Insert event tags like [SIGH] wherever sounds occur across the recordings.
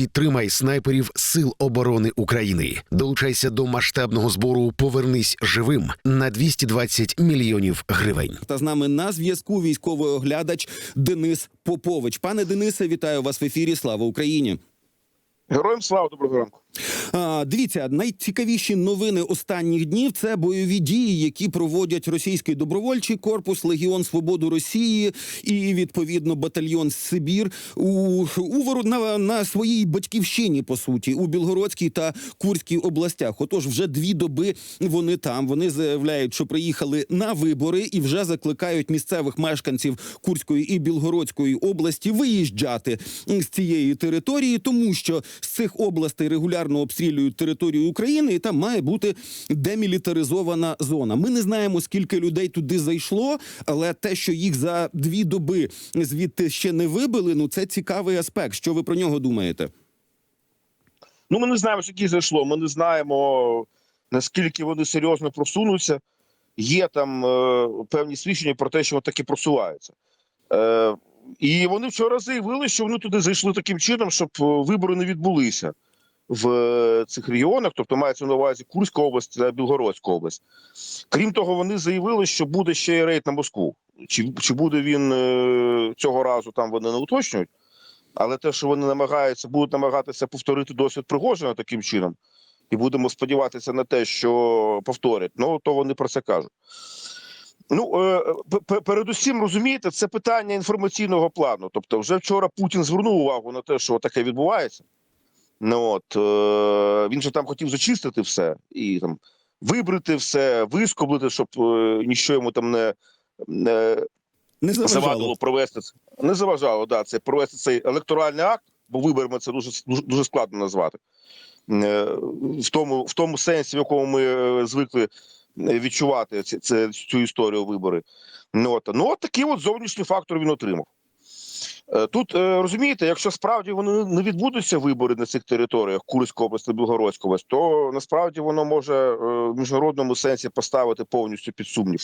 Підтримай снайперів Сил оборони України. Долучайся до масштабного збору Повернись живим на 220 мільйонів гривень. Та з нами на зв'язку військовий оглядач Денис Попович. Пане Денисе, вітаю вас в ефірі. Слава Україні! Героям слава доброго ранку. Дивіться, найцікавіші новини останніх днів це бойові дії, які проводять російський добровольчий корпус, Легіон Свободу Росії і відповідно батальйон Сибір у, у на, на своїй батьківщині, по суті, у Білгородській та Курській областях. Отож, вже дві доби вони там. Вони заявляють, що приїхали на вибори і вже закликають місцевих мешканців Курської і Білгородської області виїжджати з цієї території, тому що з цих областей регулярно обстрілюють територію України, і там має бути демілітаризована зона. Ми не знаємо, скільки людей туди зайшло, але те, що їх за дві доби звідти ще не вибили, ну це цікавий аспект. Що ви про нього думаєте? Ну, ми не знаємо, скільки зайшло. Ми не знаємо наскільки вони серйозно просунуться. Є там е, певні свідчення про те, що вони таки просуваються. Е, і вони вчора заявили, що вони туди зайшли таким чином, щоб е, вибори не відбулися в е, цих регіонах, тобто мається на увазі Курська область та Білгородська область. Крім того, вони заявили, що буде ще й рейд на Москву. Чи, чи буде він е, цього разу там вони не уточнюють? Але те, що вони намагаються, будуть намагатися повторити досвід Пригожина таким чином, і будемо сподіватися на те, що повторять, ну то вони про це кажуть. Ну е, передусім розумієте, це питання інформаційного плану. Тобто, вже вчора Путін звернув увагу на те, що таке відбувається. Ну от е, він же там хотів зачистити все і там вибрити все, вискоблити, щоб е, ніщо йому там не, не Не завадило провести це. Не заважало, да, це провести цей електоральний акт, бо виборами це дуже дуже, дуже складно назвати. Е, В тому, в тому сенсі, в якому ми е, звикли е, відчувати ці- цю історію вибори. Ну, от, ну, от такий от зовнішній фактор він отримав. Е, Тут е, розумієте, якщо справді вони не відбудуться вибори на цих територіях Курська область та Білгородська область, то насправді воно може е, в міжнародному сенсі поставити повністю під сумнів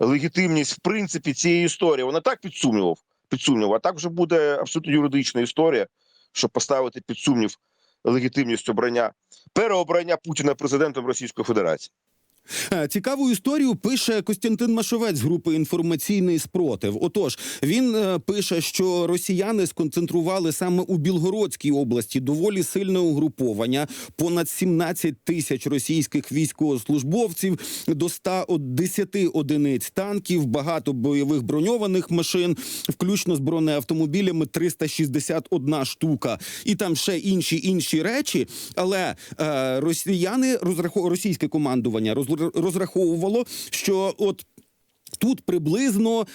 легітимність в принципі цієї історії. Вона так під сумнівом, під сумнів, а так вже буде абсолютно юридична історія, щоб поставити під сумнів легітимність обрання переобрання Путіна президентом Російської Федерації. Е, Цікаву історію пише Костянтин Машовець групи інформаційний спротив. Отож, він е, пише, що росіяни сконцентрували саме у Білгородській області доволі сильне угруповання, понад 17 тисяч російських військовослужбовців, до 110 одиниць танків, багато бойових броньованих машин, включно з бронеавтомобілями 361 штука, і там ще інші інші речі. Але е, росіяни розраховували російське командування роз- розраховувало, що от. Тут приблизно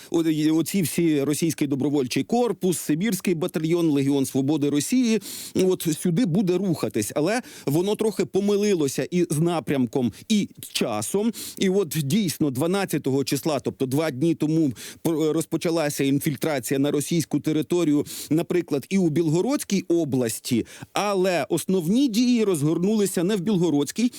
оці всі російський добровольчий корпус, Сибірський батальйон, Легіон Свободи Росії. От сюди буде рухатись, але воно трохи помилилося і з напрямком, і часом. І от дійсно 12-го числа, тобто два дні тому, розпочалася інфільтрація на російську територію, наприклад, і у Білгородській області. Але основні дії розгорнулися не в Білгородській.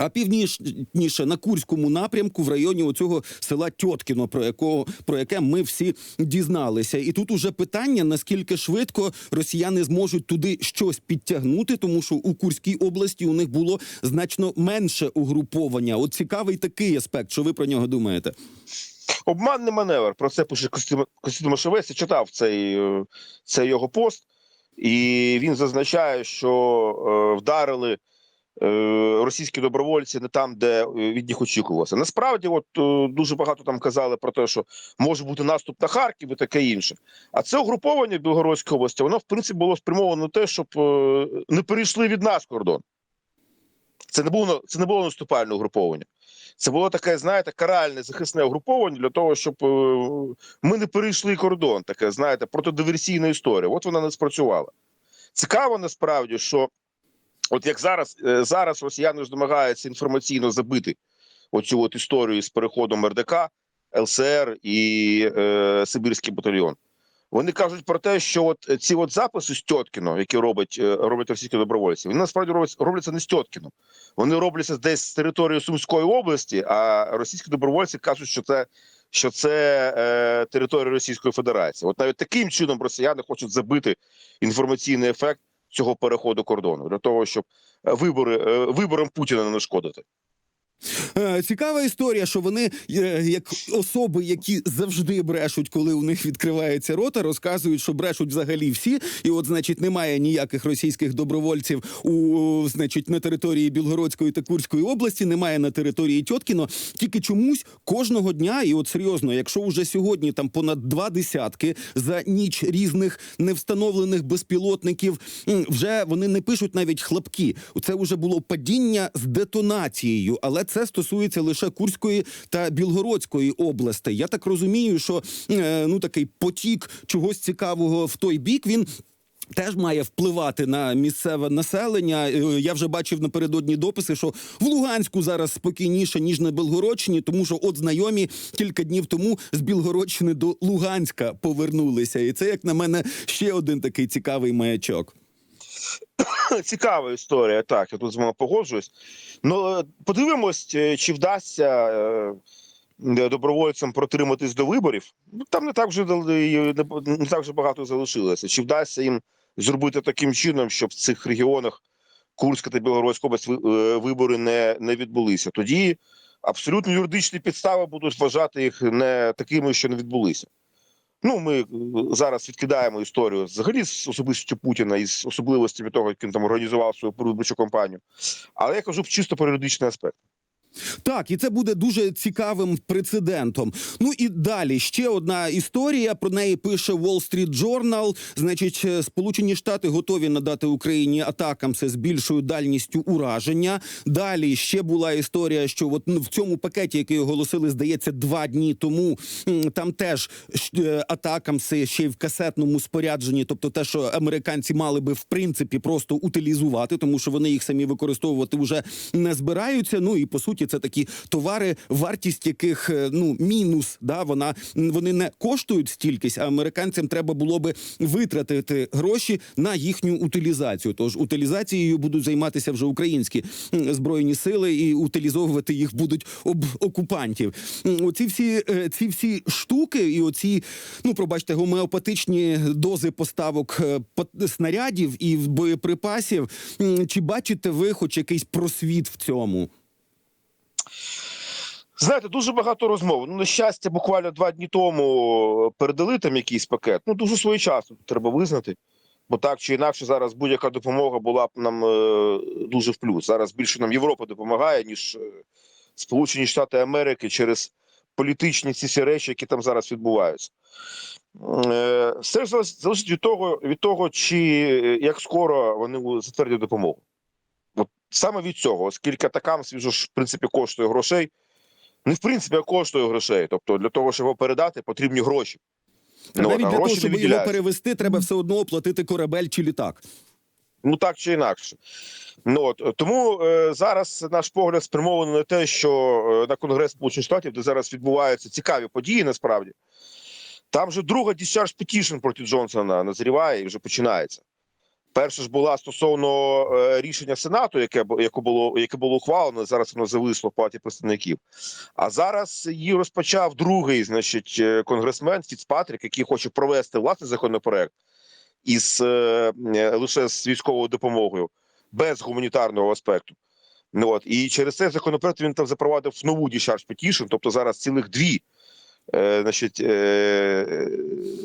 А північніше на Курському напрямку в районі оцього села Тьоткіно, про якого про яке ми всі дізналися. І тут уже питання: наскільки швидко росіяни зможуть туди щось підтягнути, тому що у Курській області у них було значно менше угруповання. От цікавий такий аспект. Що ви про нього думаєте? Обманний маневр. Про це пише Костянтин Я читав цей, е, цей його пост, і він зазначає, що е, вдарили російські добровольці не там, де е, від них очікувалося. Насправді, от е, дуже багато там казали про те, що може бути наступ на Харків і таке інше. А це угруповання в Білгородській області, воно в принципі було спрямовано на те, щоб е, не перейшли від нас кордон. Це не було це не було наступальне угруповання. Це було таке, знаєте, каральне захисне угруповання для того, щоб е, ми не перейшли кордон. Таке, знаєте, протидиверсійна історія. От вона не спрацювала. Цікаво насправді, що от як зараз, е, зараз росіяни ж намагаються інформаційно забити оцю от історію з переходом РДК, ЛСР і е, Сибірський батальйон. Вони кажуть про те, що от ці от записи з Тьоткіно, які роблять, е, роблять російські добровольці, вони насправді роблять, робляться не з Тьоткіно. Вони робляться десь з території Сумської області, а російські добровольці кажуть, що це, що це е, територія Російської Федерації. От навіть таким чином росіяни хочуть забити інформаційний ефект цього переходу кордону для того, щоб е, вибори е, виборам Путіна не нашкодити. Е, Цікава історія, що вони, е, як особи, які завжди брешуть, коли у них відкривається рота, розказують, що брешуть взагалі всі. І от, значить, немає ніяких російських добровольців у значить на території Білгородської та Курської області, немає на території Тьоткіно. Тільки чомусь кожного дня, і от серйозно, якщо вже сьогодні там понад два десятки за ніч різних невстановлених безпілотників, вже вони не пишуть навіть хлопки. Це вже було падіння з детонацією, але це стосується лише Курської та Білгородської областей. Я так розумію, що е, ну такий потік чогось цікавого в той бік він. Теж має впливати на місцеве населення. Е, Я вже бачив напередодні дописи, що в Луганську зараз спокійніше ніж на Белгородщині, тому що от знайомі кілька днів тому з Білгородщини до Луганська повернулися, і це, як на мене, ще один такий цікавий маячок. [COUGHS] [LAUGHS] Цікава історія. Так, я тут з вами погоджуюсь. Ну е, подивимось, е, чи вдасться е, добровольцям протриматись до виборів. Ну там не так вже не, так вже багато залишилося. Чи вдасться їм зробити таким чином, щоб в цих регіонах Курська та Білгородська область вибори не, не відбулися? Тоді абсолютно юридичні підстави будуть вважати їх не такими, що не відбулися. Ну, ми е, зараз відкидаємо історію взагалі з особистістю Путіна і з особливостями того, як він там організував свою виборчу кампанію. Але я кажу чисто про юридичний аспект. Так, і це буде дуже цікавим прецедентом. Ну і далі ще одна історія. Про неї пише Wall Street Journal. Значить, е, Сполучені Штати готові надати Україні атакам з більшою дальністю ураження. Далі ще була історія, що от ну, в цьому пакеті, який оголосили, здається, два дні тому. Там теж е, атакам ще й в касетному спорядженні, тобто те, що американці мали би в принципі просто утилізувати, тому що вони їх самі використовувати вже не збираються. Ну і по суті, це такі товари, вартість яких е, ну мінус. Да, вона вони не коштують стількись, а американцям треба було би витратити гроші на їхню утилізацію. Тож утилізацією будуть займатися вже українські збройні сили, і утилізовувати їх будуть об окупантів. Оці всі е, ці всі штуки, і оці, ну пробачте, гомеопатичні дози поставок е, снарядів і боєприпасів. Чи бачите ви хоч якийсь просвіт в цьому? Знаєте, дуже багато розмов. Ну, на щастя, буквально два дні тому передали там якийсь пакет. Ну, дуже своєчасно треба визнати. Бо так чи інакше зараз будь-яка допомога була б нам е, дуже в плюс. Зараз більше нам Європа допомагає, ніж е, Сполучені Штати Америки через політичні ці всі речі, які там зараз відбуваються. Е, все ж залежить- від того, від того, чи е, як скоро вони затвердять допомогу. От саме від цього, оскільки атакам свіжо ж в принципі коштує грошей. Не в принципі, а коштує грошей. Тобто для того, щоб його передати, потрібні гроші. Ну, навіть для того, щоб його перевести, треба все одно оплатити корабель чи літак. Ну так чи інакше. Ну от тому е, зараз наш погляд спрямований на те, що е, на Конгрес Сполучених Штатів, де зараз відбуваються цікаві події, насправді там вже друга discharge petition проти Джонсона назріває і вже починається. Перша ж була стосовно е, рішення Сенату, яке яке було яке було ухвалено. Зараз воно зависло в палаті представників. А зараз її розпочав другий, значить, е, конгресмен Фіцпатрік, який хоче провести власний законопроект із е, е, лише з військовою допомогою, без гуманітарного аспекту. Ну от і через цей законопроект він там запровадив нову discharge petition, тобто зараз цілих дві. Е, значить, е,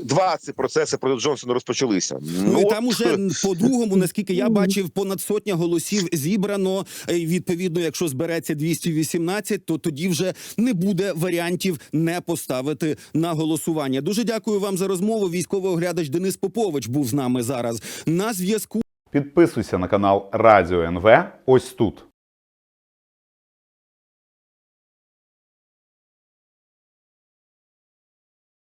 два ці процеси проти Джонсона розпочалися. Ну, і от, там уже по-другому, наскільки я бачив, понад сотня голосів зібрано. Е, Відповідно, якщо збереться 218, то тоді вже не буде варіантів не поставити на голосування. Дуже дякую вам за розмову. Військовий оглядач Денис Попович був з нами зараз на зв'язку. Підписуйся на канал Радіо НВ ось тут.